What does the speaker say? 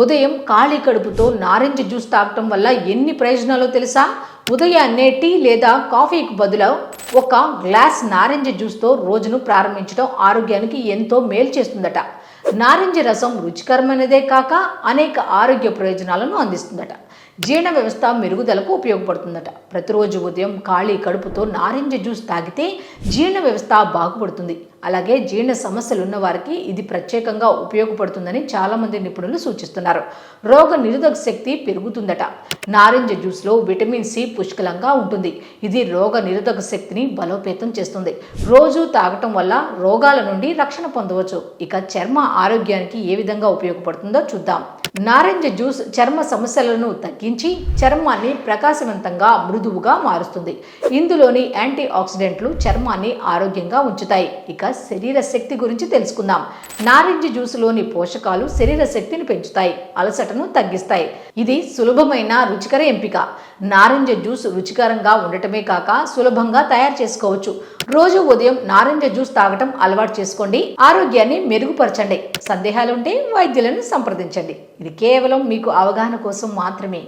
ఉదయం ఖాళీ కడుపుతో నారింజ జ్యూస్ తాగటం వల్ల ఎన్ని ప్రయోజనాలో తెలుసా? ఉదయాన్నే టీ లేదా కాఫీకి బదులు ఒక గ్లాస్ నారింజ జ్యూస్తో రోజును ప్రారంభించడం ఆరోగ్యానికి ఎంతో మేలు చేస్తుందట. నారింజ రసం రుచికరమైనదే కాక అనేక ఆరోగ్య ప్రయోజనాలను అందిస్తుందట. జీర్ణ వ్యవస్థ మెరుగుదలకు ఉపయోగపడుతుందట. ప్రతిరోజు ఉదయం ఖాళీ కడుపుతో నారింజ జ్యూస్ తాగితే జీర్ణ వ్యవస్థ బాగుపడుతుంది. అలాగే జీర్ణ సమస్యలు ఉన్న వారికి ఇది ప్రత్యేకంగా ఉపయోగపడుతుందని చాలామంది నిపుణులు సూచిస్తున్నారు. రోగ నిరోధక శక్తి పెరుగుతుందట. నారింజ జ్యూస్లో విటమిన్ సి పుష్కలంగా ఉంటుంది. ఇది రోగ నిరోధక శక్తిని బలోపేతం చేస్తుంది. రోజు తాగటం వల్ల రోగాల నుండి రక్షణ పొందవచ్చు. ఇక చర్మ ఆరోగ్యానికి ఏ విధంగా ఉపయోగపడుతుందో చూద్దాం. నారింజ జ్యూస్ చర్మ సమస్యలను తగ్గించి చర్మాన్ని ప్రకాశవంతంగా మృదువుగా మారుస్తుంది. ఇందులోని యాంటీ ఆక్సిడెంట్లు చర్మాన్ని ఆరోగ్యంగా ఉంచుతాయి. ఇక శరీర శక్తి గురించి తెలుసుకుందాం. నారింజ జ్యూస్లోని పోషకాలు శరీర శక్తిని పెంచుతాయి అలసటను తగ్గిస్తాయి. ఇది సులభమైన రుచికర ఎంపిక. నారింజ జ్యూస్ రుచికరంగా ఉండటమే కాక సులభంగా తయారు చేసుకోవచ్చు. రోజు ఉదయం నారింజ జ్యూస్ తాగటం అలవాటు చేసుకోండి. ఆరోగ్యాన్ని మెరుగుపరచండి. సందేహాలుంటే వైద్యులను సంప్రదించండి. ఇది కేవలం మీకు అవగాహన కోసం మాత్రమే.